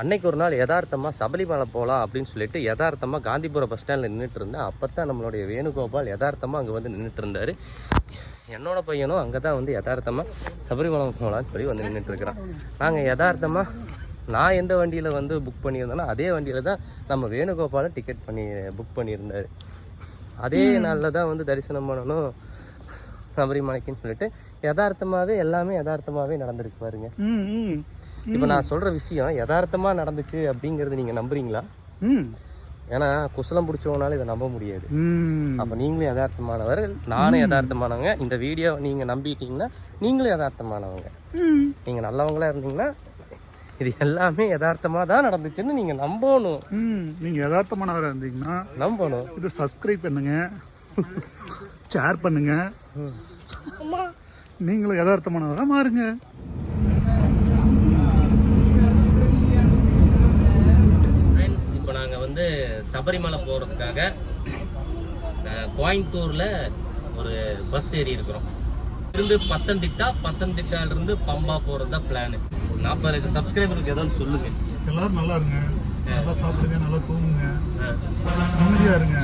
அன்னைக்கு ஒரு நாள் யதார்த்தமாக சபரிமலை போகலாம் அப்படின்னு சொல்லிட்டு யதார்த்தமாக காந்திபுரம் பஸ் ஸ்டாண்டில் நின்றுட்டு இருந்தேன். அப்போ தான் நம்மளுடைய வேணுகோபால் யதார்த்தமாக அங்கே வந்து நின்றுட்டு இருந்தார். என்னோட பையனும் அங்கே தான் வந்து யதார்த்தமாக சபரிமலை போகலான்னு சொல்லி வந்து நின்றுட்டு இருக்கிறான். நாங்கள் யதார்த்தமாக நான் எந்த வண்டியில் வந்து புக் பண்ணியிருந்தேனோ அதே வண்டியில் தான் நம்ம வேணுகோபாலும் டிக்கெட் பண்ணி புக் பண்ணியிருந்தார். அதே நாளில் தான் வந்து தரிசனம் பண்ணணும் சபரிமலைக்குன்னு சொல்லிட்டு யதார்த்தமாகவே எல்லாமே யதார்த்தமாகவே நடந்திருக்கு பாருங்க. இப்போ நான் சொல்கிற விஷயம் யதார்த்தமா நடந்துச்சு அப்படிங்கிறது நீங்கள் நம்புறீங்களா? ம். ஏன்னா குசலம் பிடிச்சவனால இதை நம்ப முடியாது. அப்போ நீங்களும் யதார்த்தமானவர் நானும் யதார்த்தமானவங்க. இந்த வீடியோ நீங்கள் நம்பிட்டீங்கன்னா நீங்களும் யதார்த்தமானவங்க. நீங்கள் நல்லவங்களா இருந்தீங்கன்னா இது எல்லாமே யதார்த்தமாக தான் நடந்துச்சுன்னு நீங்கள் நம்பணும். நீங்கள் யதார்த்தமானவராக இருந்தீங்கன்னா நம்பணும். இதை சப்ஸ்கிரைப் பண்ணுங்க. ஷேர் பண்ணுங்க. நீங்களும் யதார்த்தமானவராக மாறுங்க ஃப்ரெண்ட்ஸ் இப்போ நாங்கள் வந்து சபரிமலை போகிறதுக்காக கோயம்புத்தூரில் ஒரு பஸ் ஏறி இருக்கிறோம். இருந்து பத்தந்திட்டா பத்தந்திட்டாலிருந்து பம்பா போகிறது தான் பிளானு நாற்பது லட்சம் சப்ஸ்கிரைபருக்கு ஏதோ சொல்லுங்க. எல்லாரும் நல்லா இருங்க. நல்லா சாப்பிடுங்க நல்லா தூங்குங்க. நிம்மதியாக இருங்க.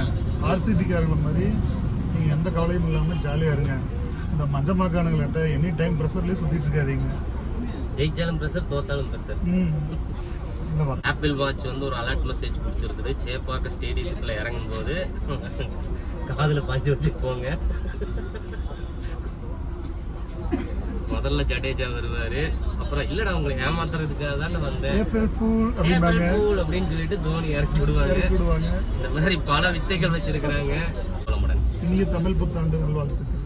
ஆர்சிபிக்காரங்கள மாதிரி நீங்கள் எந்த கவலையும் இல்லாமல் ஜாலியாக இருங்க. இந்த மஞ்சமாக்கானுங்கள்ட்ட எனி டைம் ப்ரெஷர்லேயே சுற்றிட்டு இருக்காதீங்க. ஜெயிச்சாலும் ப்ரெஷர் தோத்தாலும் ப்ரெஷர் ஆப்பிள் வாட்ச் வந்து ஒரு அலர்ட் மெசேஜ் கொடுத்துருக்குது. சேப்பாக்க ஸ்டேடியத்துக்குள்ள இறங்கும் போது காதில் பாஞ்சு வச்சு போங்க. முதல்ல ஜடேஜா வருவாரு. அப்புறம் இல்லடா உங்களை ஏமாத்துறதுக்காக தானே வந்தேன் அப்படின்னு சொல்லிட்டு தோனி இறக்கி விடுவாங்க விடுவாங்க. இந்த மாதிரி பல வித்தைகள் வச்சிருக்கிறாங்க. இனிய தமிழ் புத்தாண்டு நல்வாழ்த்துக்கள்.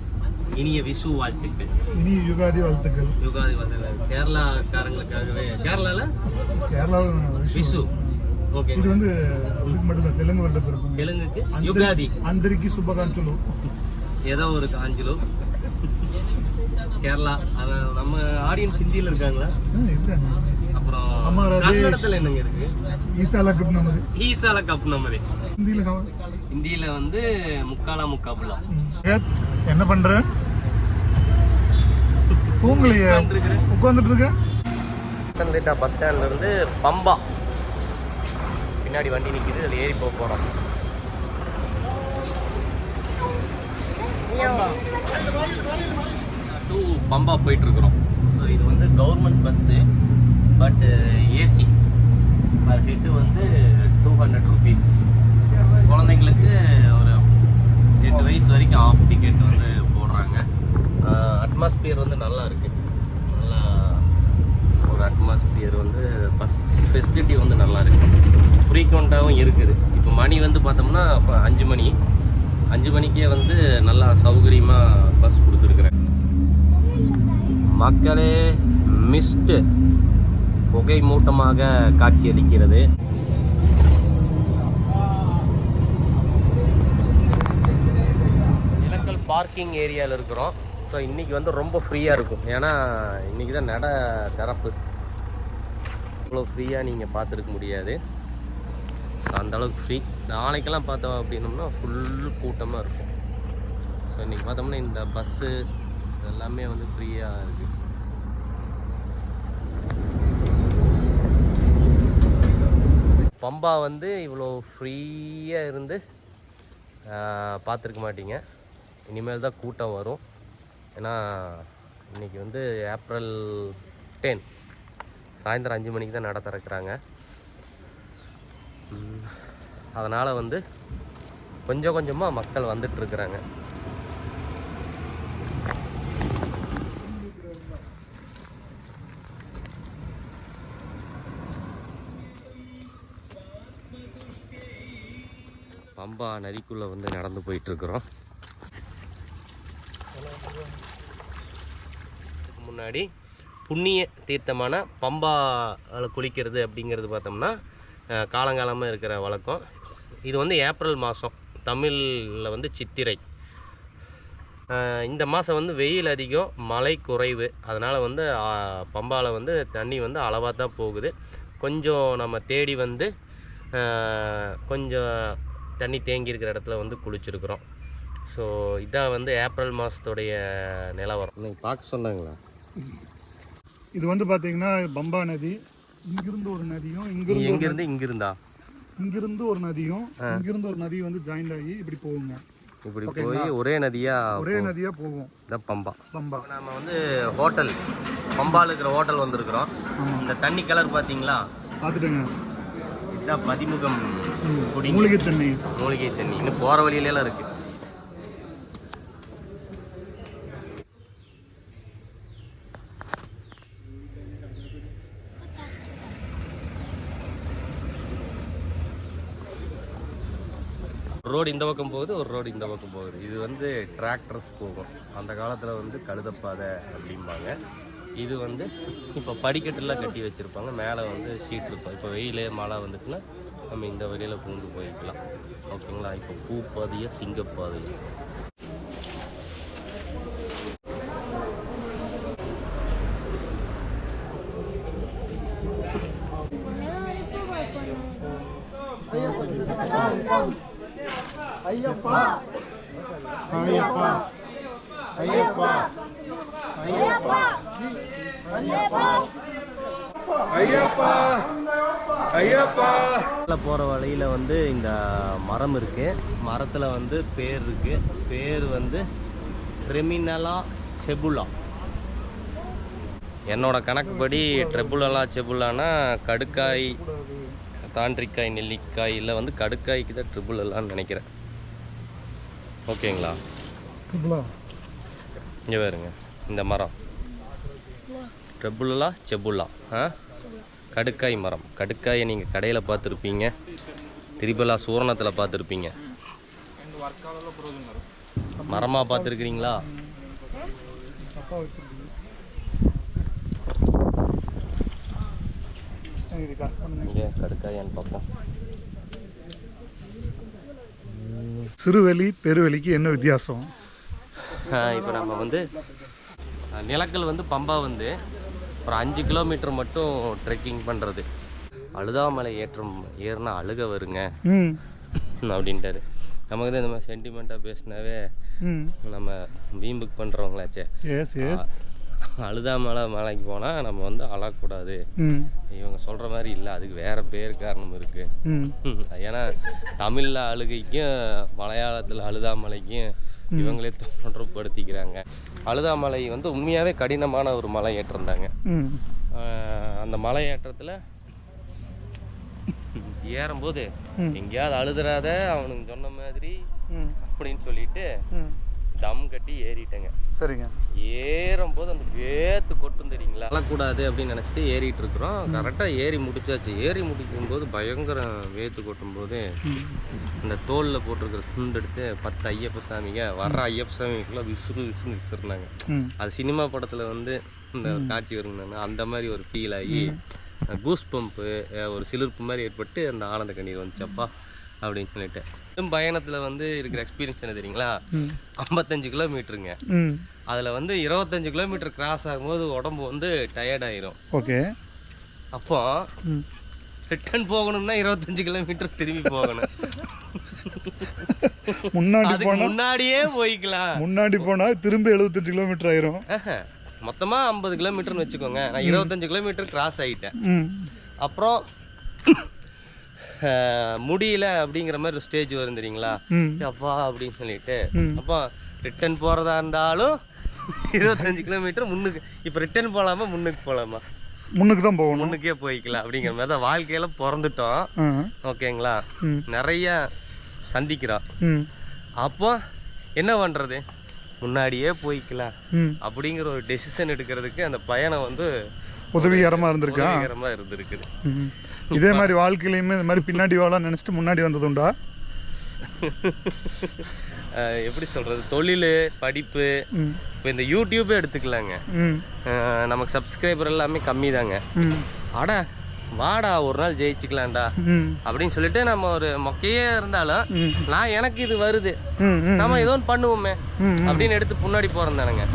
இனிய விஷு வாழ்த்துக்கள். இனிய யுகாதி வாழ்த்துக்கள். யுகாதி வந்து கேரளாக்காரங்களுக்காகவே கேரளால? கேரளாவில் விஷு ஓகே. இது வந்து இதுக்கு மட்டும்தான் தெலுங்கு வருட பிறப்பு தெலுங்குக்கு? யுகாதி. அந்தரிக்கு சுபகாஞ்சலு. ஏதோ ஒரு காஞ்சிலோ. கேரளா. நம்ம ஆடியன்ஸ் ஹிந்தியில் இருக்காங்களா? அப்புறம். கன்னடத்தில் என்னங்க இருக்கு? ஈசாலா கப் நமது ஈசால கப் நம்மதே ஹிந்தியில் ஹிந்தியில வந்து முக்காலா முக்காபுலா. என்ன பண்ற? தூங்கலையே. உட்காந்துட்டு இருக்க? பத்தனந்திட்டா பஸ் ஸ்டாண்ட்ல இருந்து பம்பா. பின்னாடி வண்டி நிக்குது அதில் ஏறி போக போகிறோம் டு பம்பா போயிட்டு இருக்கிறோம் ஸோ இது வந்து government bus but AC per head வந்து டூ ஹண்ட்ரட் ருபீஸ் குழந்தைங்களுக்கு ஒரு எட்டு வயசு வரைக்கும் ஆஃப் டிக்கெட் வந்து போடுறாங்க. அட்மாஸ்பியர் வந்து நல்லா இருக்கு. நல்லா ஒரு அட்மாஸ்பியர் வந்து பஸ் ஃபெசிலிட்டி வந்து நல்லா இருக்குது ஃப்ரீக்வெண்ட்டாகவும் இருக்குது. இப்போ மணி வந்து பார்த்தோம்னா இப்போ அஞ்சு மணி. அஞ்சு மணிக்கே வந்து நல்லா சௌகரியமாக பஸ் கொடுத்துருக்குறேன். மக்களே மிஸ்டு புகை மூட்டமாக காட்சியளிக்கிறது. இலக்கல் பார்க்கிங் ஏரியாவில் இருக்கிறோம். ஸோ இன்றைக்கி வந்து ரொம்ப ஃப்ரீயாக இருக்கும். ஏன்னா இன்றைக்கி தான் நட திறப்பு இவ்வளோ ஃப்ரீயாக நீங்கள் பார்த்துருக்க முடியாது. ஸோ அந்தளவுக்கு ஃப்ரீ நாளைக்கெல்லாம் பார்த்தோம் அப்படின்னோம்னா ஃபுல் கூட்டமாக இருக்கும். ஸோ இன்றைக்கி பார்த்தோம்னா இந்த பஸ்ஸு எல்லாமே வந்து ஃப்ரீயாக இருக்குது பம்பா வந்து இவ்வளோ ஃப்ரீயாக இருந்து பார்த்துருக்க மாட்டீங்க. இனிமேல் தான் கூட்டம் வரும். ஏன்னா இன்னைக்கு வந்து ஏப்ரல் டென். சாயந்தரம் அஞ்சு மணிக்கு தான் நட திறக்கிறாங்க. அதனால் வந்து கொஞ்சம் கொஞ்சமாக மக்கள் வந்துட்டுருக்குறாங்க பம்பா நதிக்குள்ளே வந்து நடந்து போயிட்டுருக்குறோம் முன்னாடி புண்ணிய தீர்த்தமான பம்பால குளிக்கிறது அப்படிங்கிறது பார்த்தோம்னா காலங்காலமாக இருக்கிற வழக்கம். இது வந்து ஏப்ரல் மாதம் தமிழில் வந்து சித்திரை. இந்த மாதம் வந்து வெயில் அதிகம் மழை குறைவு. அதனால் வந்து பம்பாவில் வந்து தண்ணி வந்து அளவாக தான் போகுது. கொஞ்சம் நம்ம தேடி வந்து கொஞ்சம் தண்ணி தேங்கி இருக்கிற இடத்துல வந்து குளிச்சிருக்கிறோம். ஸோ இதான் வந்து ஏப்ரல் மாதத்துடைய நிலவரம். நீங்கள் பார்க்க சொன்னாங்களா? இது வந்து பார்த்தீங்கன்னா பம்பா நதி. இங்கிருந்து ஒரு நதியும் இங்கிருந்து எங்க இருந்து இங்க இருந்தா இங்கிருந்து ஒரு நதியும் இங்கிருந்து ஒரு நதி வந்து ஜாயிண்ட் ஆகி இப்படி போகுங்க. இப்படி போய் ஒரே நதியா ஒரே நதியா போகும். இதான் பம்பா. பம்பா. நம்ம வந்து ஹோட்டல் பம்பால இருக்கிற ஹோட்டல் வந்திருக்கிறோம். இந்த தண்ணி கலர் பாத்தீங்களா? பார்த்துட்டுங்க இதுதான் பதிமுகம். குடி மூலிகை தண்ணி. மூலிகை தண்ணி. இன்னும் போற வழியில எல்லாம் இருக்கு. ரோடு இந்த பக்கம் போகுது ஒரு ரோடு இந்த பக்கம் போகுது. இது வந்து டிராக்டர்ஸ் போகும். அந்த காலத்தில் வந்து கழுதப்பாதை அப்படிம்பாங்க. இது வந்து இப்போ படிக்கட்டுலாம் கட்டி வச்சுருப்பாங்க. மேலே வந்து ஷீட் இருக்கும். இப்போ வெயில் மழை வந்துட்டுன்னா நம்ம இந்த வழியில் பூந்து போய்க்கலாம். ஓகேங்களா? இப்போ பூப்பாதையா சிங்கப்பாதையா. ஐயப்பா. ஐயப்பா. ஐயப்பா. ஐயப்பா. ஐயப்பா. போகிற வழியில் வந்து இந்த மரம் இருக்குது மரத்தில் வந்து பேர் இருக்குது பேர் வந்து ட்ரெமினலா செபுலா என்னோட கணக்குப்படி ட்ரெபுலலா செபுலானா கடுக்காய் தாண்டிக்காய் நெல்லிக்காய் இல்லை வந்து கடுக்காய்க்கு தான் ட்ரிபுலலான்னு நினைக்கிறேன். ஓகேங்களா? இங்கே பாருங்க இந்த மரம். ட்ரெபுலலா செபுலா ஆ? கடுக்காய் மரம். கடுக்காயை நீங்கள் கடையில் பார்த்துருப்பீங்க. திரிபலா சூரணத்தில் பார்த்துருப்பீங்க. மரமாக பார்த்துருக்கிறீங்களா? இங்கே கடுக்காயான்னு பார்ப்போம். சிறுவெளி பெருவெளிக்கு என்ன வித்தியாசம்? இப்போ நம்ம வந்து நிலக்கல் வந்து பம்பா வந்து ஒரு அஞ்சு கிலோமீட்டர் மட்டும் ட்ரெக்கிங் பண்ணுறது அழுதாமலை ஏற்றம் ஏறினா அழுக வருங்க. அப்படின்ட்டாரு. நமக்கு தான் இந்த மாதிரி சென்டிமெண்ட்டாக பேசினாவே நம்ம வீம்புக்கு பண்ணுறவங்களாச்சே எஸ் அழுதாமலை மலைக்கு போனால் நம்ம வந்து அழக்கூடாது. இவங்க சொல்கிற மாதிரி இல்லை அதுக்கு வேற பேர் காரணம் இருக்குது ஏன்னா தமிழில் அழுகைக்கும் மலையாளத்தில் அழுதாமலைக்கும் இவங்களே தொடர்புபடுத்திக்கிறாங்க. அழுதாமலை வந்து உண்மையாகவே கடினமான ஒரு மலை ஏற்றம் தாங்க ம். ஆஹ் அந்த மலை ஏற்றத்தில் ஏறும்போது. எங்கேயாவது அழுதுறாத அவனுங்க சொன்ன மாதிரி அப்படின்னு சொல்லிட்டு தம் கட்டி ஏறிட்டேங்க. சரிங்க. ஏறும்போது அந்த வேத்து கொட்டும் தெரியுங்களா? அழக்கூடாது அப்படின்னு நினச்சிட்டு ஏறிட்டு இருக்கிறோம் கரெக்டாக ஏறி முடிச்சாச்சு. ஏறி முடிக்கும் போது பயங்கர வேத்து கொட்டும் போது ம். இந்த தோலில் போட்டிருக்கிற துண்டு எடுத்து பத்து ஐயப்ப சாமிங்க வர்ற ஐயப்ப சாமிக்குள்ள விசுறு விசுறு விசுறுனாங்க. ம். அது சினிமா படத்தில் வந்து இந்த காட்சி வருங்கண்ணா அந்த மாதிரி ஒரு ஃபீல் ஆகி கூஸ் பம்பு ஒரு சிலிர்ப்பு மாதிரி ஏற்பட்டு அந்த ஆனந்த கண்ணீர் வந்துச்சப்பா அப்படின்னு சொல்லிட்டு. பயணத்தில் வந்து இருக்கிற எக்ஸ்பீரியன்ஸ் என்ன தெரியுங்களா? ஐம்பத்தஞ்சு கிலோமீட்டருங்க அதில் வந்து இருபத்தஞ்சு கிலோமீட்டர் கிராஸ் ஆகும்போது உடம்பு வந்து டயர்ட் ஆயிரும். ஓகே. அப்போ ரிட்டர்ன் போகணும்னா இருபத்தஞ்சு கிலோமீட்டர் திரும்பி போகணும். முன்னாடி முன்னாடியே போய்க்கலாம். முன்னாடி போனா திரும்ப எழுபத்தஞ்சு கிலோமீட்டர் ஆயிரும். மொத்தமா ஐம்பது கிலோமீட்டர்னு வச்சுக்கோங்க. நான் இருபத்தஞ்சு கிலோமீட்டர் கிராஸ் ஆகிட்டேன் ம். அப்புறம் முடியல அப்படிங்கிற மாதிரி ஒரு ஸ்டேஜ் வரும் தெரியுங்களா? அப்பா அப்படின்னு சொல்லிட்டு. அப்போ ரிட்டர்ன் போகிறதா இருந்தாலும் இருபத்தஞ்சு கிலோமீட்டர் முன்னுக்கு இப்போ ரிட்டர்ன் போகலாமா முன்னுக்கு போகலாமா முன்னுக்கு தான் போகணும். முன்னுக்கே போய்க்கலாம் அப்படிங்கிற மாதிரி தான் வாழ்க்கையில பிறந்துட்டோம். ஓகேங்களா? நிறைய சந்திக்கிறோம். அப்போ என்ன பண்ணுறது முன்னாடியே போய்க்கலாம். அப்படிங்கிற ஒரு டெசிஷன் எடுக்கிறதுக்கு அந்த பயணம் வந்து உதவிகரமாக இருந்திருக்கா? உதவிகரமாக இருந்திருக்குது. இதே மாதிரி வாழ்க்கையிலையுமே இந்த மாதிரி பின்னாடி வாழ நினச்சிட்டு முன்னாடி வந்ததுண்டா? எப்படி சொல்கிறது தொழில் படிப்பு இப்போ இந்த யூடியூப்பே எடுத்துக்கலாங்க. நமக்கு சப்ஸ்கிரைபர் எல்லாமே கம்மி தாங்க அட வாடா ஒரு நாள் ஜெயிச்சுக்கலாம்டா. அப்படின்னு சொல்லிட்டு நம்ம ஒரு மொக்கையே இருந்தாலும் நான் எனக்கு இது வருது. நம்ம ஏதோ ஒன்று பண்ணுவோமே. அப்படின்னு எடுத்து முன்னாடி போகிறோம் தானுங்க.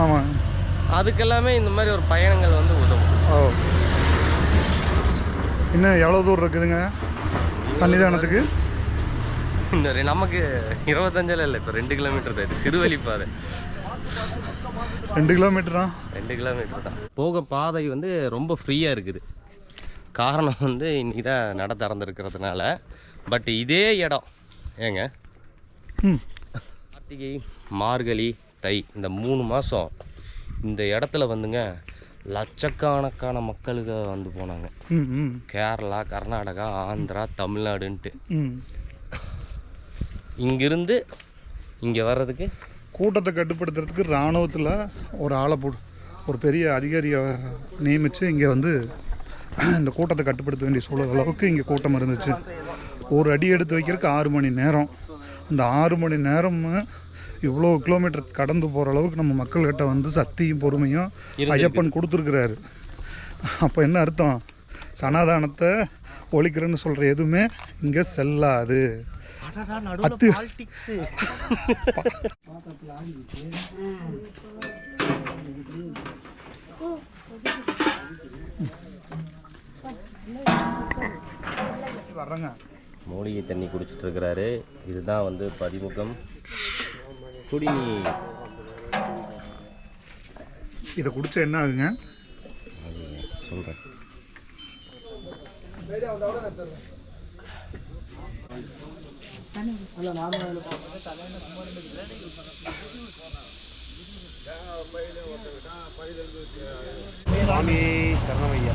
அதுக்கெல்லாமே இந்த மாதிரி ஒரு பயணங்கள் வந்து உதவும். ஓ. இன்னும் எவ்வளோ தூரம் இருக்குதுங்க? சன்னிதானத்துக்கு? இந்த நமக்கு இருபத்தஞ்சில் இல்லை இப்போ ரெண்டு கிலோமீட்டர் தான் இது. சிறுவழி பாதை. ரெண்டு கிலோமீட்டரா? ரெண்டு கிலோமீட்டர் தான். போக பாதை வந்து ரொம்ப ஃப்ரீயாக இருக்குது. காரணம் வந்து இன்னைக்கு தான் நட திறந்துருக்கிறதுனால. பட் இதே இடம். ஏங்க? கார்த்திகை மார்கழி தை இந்த மூணு மாதம் இந்த இடத்துல வந்துங்க லட்சக்கணக்கான மக்களுக்கு வந்து போனாங்க. கேரளா கர்நாடகா ஆந்திரா தமிழ்நாடுன்ட்டு. இங்கிருந்து இங்கே வர்றதுக்கு? கூட்டத்தை கட்டுப்படுத்துறதுக்கு இராணுவத்தில் ஒரு ஆளை போடு ஒரு பெரிய அதிகாரியை நியமித்து இங்கே வந்து இந்த கூட்டத்தை கட்டுப்படுத்த வேண்டிய சூழல் அளவுக்கு இங்கே கூட்டம் இருந்துச்சு. ஒரு அடி எடுத்து வைக்கிறதுக்கு ஆறு மணி நேரம். அந்த ஆறு மணி நேரம் இவ்வளோ கிலோமீட்டர் கடந்து போகிற அளவுக்கு நம்ம மக்கள்கிட்ட வந்து சக்தியும் பொறுமையும் ஐயப்பன் கொடுத்துருக்குறாரு. அப்போ என்ன அர்த்தம்? சனாதானத்தை ஒழிக்கிறேன்னு சொல்கிற எதுவுமே இங்கே செல்லாது. அத்து வர்றேங்க. மூலிகை தண்ணி குடிச்சிட்டு இருக்கிறாரு. இதுதான் வந்து பதிமுகம். குடிநீர் இதை குடிச்சா என்ன ஆகுங்க? சொல்கிறேன் சுவாமி சரணமையா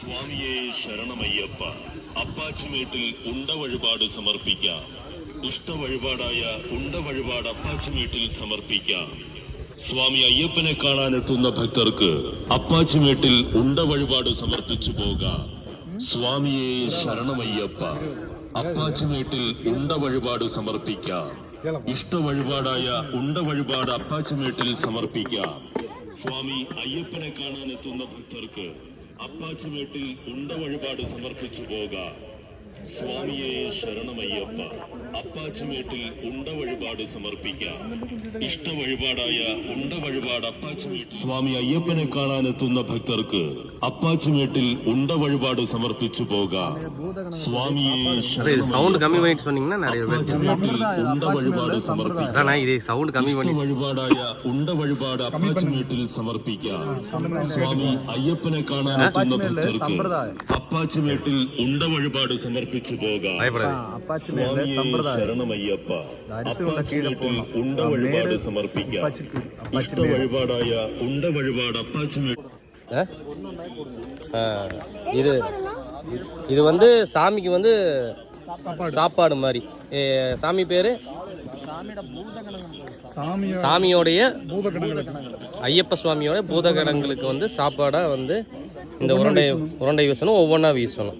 സ്വാമിയെ ശരണമയ്യപ്പ അപ്പാച്ചിമേട്ടിൽ ഉണ്ട വഴിപാട് സമർപ്പിക്കാം. ഇഷ്ട വഴിപാടായ ഉണ്ട വഴിപാട് അപ്പാച്ചി വീട്ടിൽ സമർപ്പിക്കാം. സ്വാമി അയ്യപ്പനെ കാണാനെത്തുന്ന ഭക്തർക്ക് അപ്പാച്ചി വീട്ടിൽ ഉണ്ട വഴിപാട് സമർപ്പിച്ചു പോകാം. സ്വാമിയെ ശരണമയ്യപ്പ അപ്പാച്ചി വീട്ടിൽ ഉണ്ട വഴിപാട് സമർപ്പിക്കാം. ഇഷ്ട വഴിപാടായ ഉണ്ട വഴിപാട് അപ്പാച്ചി വീട്ടിൽ സമർപ്പിക്കാം. സ്വാമി അയ്യപ്പനെ കാണാനെത്തുന്ന ഭക്തർക്ക് അപ്പാച്ചി വീട്ടിൽ ഉണ്ട വഴിപാട് സമർപ്പിച്ചു പോകാം. സ്വാമിയെ ശരണമയ്യപ്പ അപ്പാച്ചുമേട്ടിൽ ഉണ്ട വഴിപാട് സമർപ്പിക്കാം ഇഷ്ട വഴിപാടായ ഉണ്ട വഴിപാട് അപ്പാച്ചുമേട്ടിൽ സ്വാമി അയ്യപ്പനെ കാണാനെത്തുന്ന ഭക്തർക്ക് അപ്പാച്ചുമേട്ടിൽ ഉണ്ട വഴിപാട് സമർപ്പിച്ചു പോകാം സ്വാമിയെ அது சவுண்டு கம்மி பண்ணிட்டு சொன்னீங்கன்னா நிறைய பேர் ശരണമയ്യപ്പ ഉണ്ട വഴിപാട് സമർപ്പിക്കാം அதாண்ணா இது சவுண்டு கம்மி பண்ணி ഇഷ്ട വഴിപാടായ ഉണ്ട വഴിപാട് അപ്പാച്ചുമേട്ടിൽ സമർപ്പിക്കാം സ്വാമി അയ്യപ്പനെ കാണാനെത്തുന്ന ഭക്തർക്ക് അപ്പാച്ചുമേട്ടിൽ ഉണ്ട വഴിപാട് സമർപ്പിച്ചു പോകാം பயப்படாது സ്വാമിയെ ശരണമയ്യപ്പ അപ്പാച്ചുമേട്ടിൽ ഉണ്ട വഴിപാട് സമർപ്പിക്കാം ഇഷ്ട വഴിപാടായ ഉണ്ട വഴിപാട് അപ്പാച്ചുമേട്ടിൽ ஆ? ஆ, இது இது வந்து சாமிக்கு வந்து சாப்பாடு மாதிரி ஏ, சாமி பேரு சாமியா சாமியோடைய பூதக்கணங்கள் ஐயப்ப சுவாமியோட பூதகடங்களுக்கு வந்து சாப்பாடா வந்து இந்த உருண்டை உருண்டை வீசணும் ஒவ்வொன்றா வீசணும்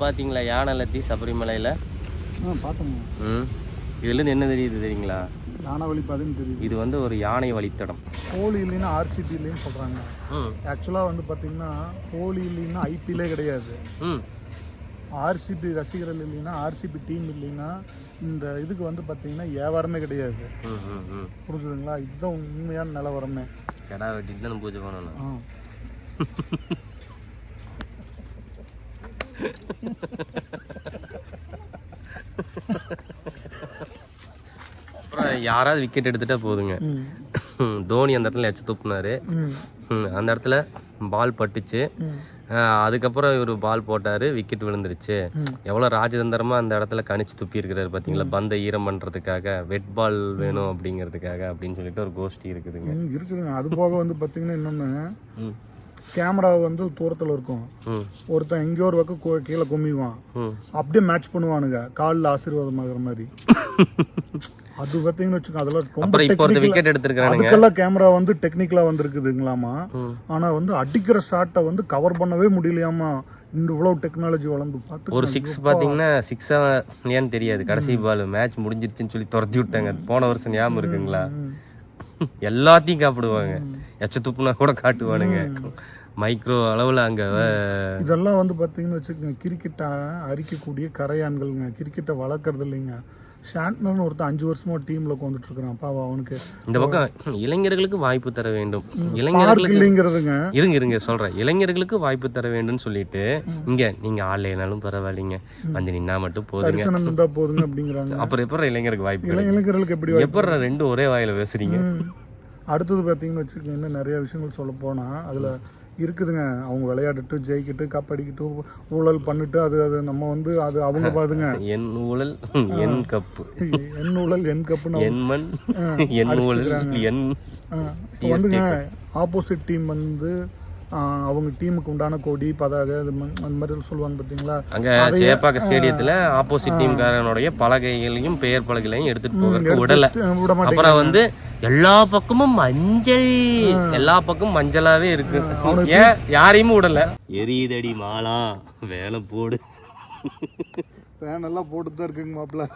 பார்த்தீங்களா யானை லத்தி சபரிமலையில்? ம். இதுலேருந்து என்ன தெரியுது தெரியுங்களா? யானை வழி பாதைன்னு தெரியுது. இது வந்து ஒரு யானை வழித்தடம். போலி இல்லைன்னா ஆர்சிபி இல்லைன்னு சொல்கிறாங்க ம். ஆக்சுவலாக வந்து பார்த்தீங்கன்னா போலி இல்லைன்னா ஐபிஎல்லே கிடையாது. ம். ஆர்சிபி ரசிகர்கள் இல்லைன்னா ஆர்சிபி டீம் இல்லைன்னா இந்த இதுக்கு வந்து பார்த்தீங்கன்னா வியாபாரமே கிடையாது. புரிஞ்சுதுங்களா? இதுதான் உண்மையான நிலவரமே. கிடா வெட்டிட்டு தான் பூஜை பண்ணணும். யாராவது விக்கெட் எடுத்துட்டா போதுங்க. தோனி அந்த இடத்துல எச்சு துப்புனாரு அந்த இடத்துல பால் பட்டுச்சு. அதுக்கப்புறம் இவர் பால் போட்டாரு விக்கெட் விழுந்துருச்சு. எவ்வளோ ராஜதந்திரமா அந்த இடத்துல கணிச்சு துப்பி இருக்கிறாரு பார்த்தீங்களா பந்தை ஈரம் பண்றதுக்காக வெட் பால் வேணும் அப்படிங்கிறதுக்காக அப்படின்னு சொல்லிட்டு ஒரு கோஷ்டி இருக்குதுங்க. இருக்குதுங்க. அது போக வந்து பார்த்தீங்கன்னா இன்னொன்று ம். கேமரா வந்து தூரத்தில் இருக்கும். ஒருத்தன் எங்கேயோ ஒரு பக்கம் கீழே குமிவான். ம். அப்படியே மேட்ச் பண்ணுவானுங்க. காலில் ஆசீர்வாதம் ஆகுற மாதிரி. அது பார்த்தீங்கன்னு வச்சுக்கோ அதெல்லாம் ரொம்ப அதுக்கெல்லாம் கேமரா வந்து டெக்னிக்கலா வந்திருக்குதுங்களாமா. ஆனா வந்து அடிக்கிற ஷாட்டை வந்து கவர் பண்ணவே முடியலையாமா. இந்த இவ்வளவு டெக்னாலஜி வளர்ந்து பார்த்து ஒரு சிக்ஸ் பாத்தீங்கன்னா சிக்ஸா ஏன்னு தெரியாது. கடைசி பால் மேட்ச் முடிஞ்சிருச்சுன்னு சொல்லி துரத்தி விட்டாங்க. போன வருஷம் ஞாபகம் இருக்குங்களா? எல்லாத்தையும் காப்பிடுவாங்க. எச்ச துப்புனா கூட காட்டுவானுங்க. மைக்ரோ அளவுல அங்க இதெல்லாம் வந்து பார்த்தீங்கன்னு வச்சுக்கோங்க கிரிக்கெட்டை அரிக்கக்கூடிய கரையான்கள்ங்க. கிரிக்கெட்டை வளர்க்கறது இல்லைங்க. ஷாண்ட்னர்னு ஒருத்தன் அஞ்சு வருஷமா டீம்ல உட்காந்துட்டு இருக்கிறான் பாவா அவனுக்கு. இந்த பக்கம் இளைஞர்களுக்கு வாய்ப்பு தர வேண்டும். இளைஞர்களுக்கு இல்லைங்கிறதுங்க. இருங்க இருங்க சொல்றேன். இளைஞர்களுக்கு வாய்ப்பு தர வேண்டும்னு சொல்லிட்டு இங்க நீங்க ஆன்லைனாலும் பரவாயில்லைங்க. வந்து நின்னா மட்டும் போதுங்க. போதுங்க அப்படிங்கிறாங்க. அப்புறம் எப்பறம் இளைஞருக்கு வாய்ப்பு? இளைஞர்களுக்கு எப்படி எப்பறம் ரெண்டும் ஒரே வாயில பேசுறீங்க. அடுத்தது பார்த்தீங்கன்னு வச்சுக்கோங்க இன்னும் நிறைய விஷயங்கள் சொல்ல போனா அதுல இருக்குதுங்க. அவங்க விளையாடிட்டு ஜெயிக்கிட்டு கப் அடிக்கிட்டு ஊழல் பண்ணிட்டு அது அது நம்ம வந்து அது அவங்க பாதுங்க. என் ஊழல் என் கப்பு என் ஊழல் என் கப்புன்னு என் மண் என் ஊழல் என் வந்துங்க ஆப்போசிட் டீம் வந்து அவங்க டீமுக்கு உண்டான கொடி பதாகை அது அந்த மாதிரி சொல்லுவாங்க பார்த்தீங்களா அங்க சேப்பாக்க ஸ்டேடியத்துல ஆப்போசிட் டீம்காரனுடைய பலகைகளையும் பெயர் பலகைகளையும் எடுத்துட்டு போக விடல. அப்புறம் வந்து எல்லா பக்கமும் மஞ்சள். எல்லா பக்கமும் மஞ்சளாவே இருக்கு. ஏன்? யாரையும் விடல. எரியுதடி மாலா வேலை போடு. ஃபேன் எல்லாம் போட்டு தான் இருக்குங்க மாப்பிள்ள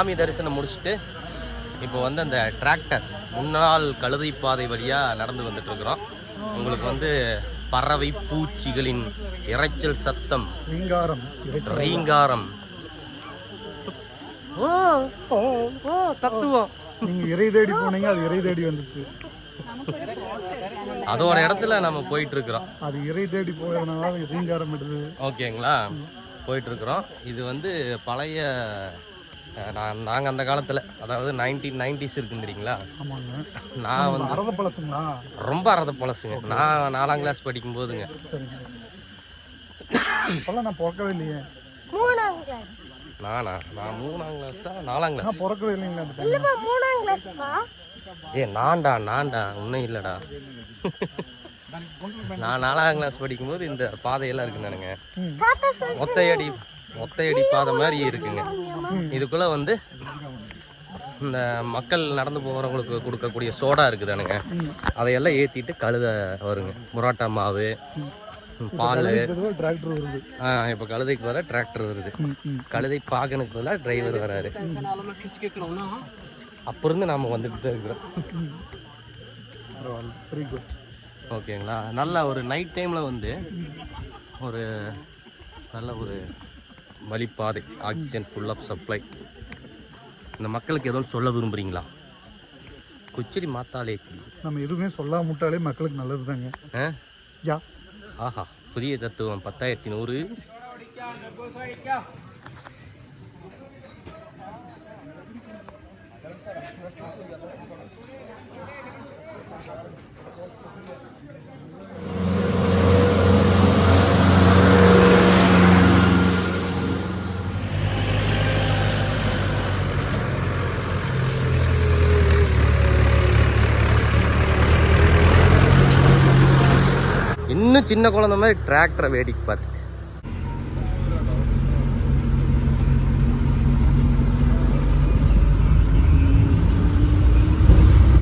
சாமி தரிசனம் முடிச்சுட்டு இப்போ வந்து அந்த டிராக்டர் முன்னாள் கழுதை பாதை வழியாக நடந்து வந்துட்டு இருக்கிறோம் உங்களுக்கு வந்து பறவை பூச்சிகளின் இரைச்சல் சத்தம் ரீங்காரம் ரீங்காரம். ஓ ஓ ஓ தத்துவம். நீங்க இறை தேடி போனீங்க அது இறை தேடி வந்துச்சு. அதோட இடத்துல நம்ம போயிட்டு இருக்கிறோம் அது இறை தேடி போயதுனால அது ரீங்காரம் ஓகேங்களா? போயிட்டு இருக்கிறோம் இது வந்து பழைய நான் நாங்கள் அந்த காலத்தில் அதாவது நைன்டீன் நைன்டிஸ் இருக்குன்னு தெரியுங்களா? ஆமாங்க. நான் வந்து அரத பழசுங்களா? ரொம்ப அறத பழசுங்க. நான் நாலாம் கிளாஸ் படிக்கும் போதுங்க சரிங்க. இப்பெல்லாம் நான் பிறக்கவே இல்லையே. நானா? நான் மூணாம் கிளாஸா நாலாம் கிளாஸ் நான் பிறக்கவே இல்லைங்களா அந்த டைம்ல ஏ நான்டா நான்டா. உன்னும் இல்லடா. நான் நாலாம் கிளாஸ் படிக்கும்போது இந்த பாதையெல்லாம் இருக்குனானுங்க ஒத்தையடி ஒத்தையடி பாதை மாதிரி இருக்குங்க. இதுக்குள்ள வந்து இந்த மக்கள் நடந்து போகிறவங்களுக்கு கொடுக்கக்கூடிய சோடா இருக்குதானுங்க. அதையெல்லாம் ஏற்றிட்டு கழுத வருங்க. முராட்டா மாவு பால். டிராக்டர் வருது இப்போ கழுதைக்கு பதிலாக டிராக்டர் வருது. கழுதை பாகனுக்கு பதிலாக டிரைவர் வராரு. அப்போ இருந்து நாம் வந்துட்டு தான் இருக்கிறோம். ஓகேங்களா? நல்ல ஒரு நைட் டைமில் வந்து ஒரு நல்ல ஒரு வழிப்பாதை ஆக்சிஜன் ஃபுல் ஆஃப் சப்ளை இந்த மக்களுக்கு எதுவும் சொல்ல விரும்புகிறீங்களா குச்சிரி மாத்தாலே நம்ம எதுவுமே சொல்லாம முட்டாலே மக்களுக்கு நல்லது தாங்க. யா. ஆஹா புதிய தத்துவம் பத்தாயிரத்தி நூறு. இன்னும் சின்ன குழந்தை மாதிரி டிராக்டரை வேடிக்கை பார்த்துட்டு.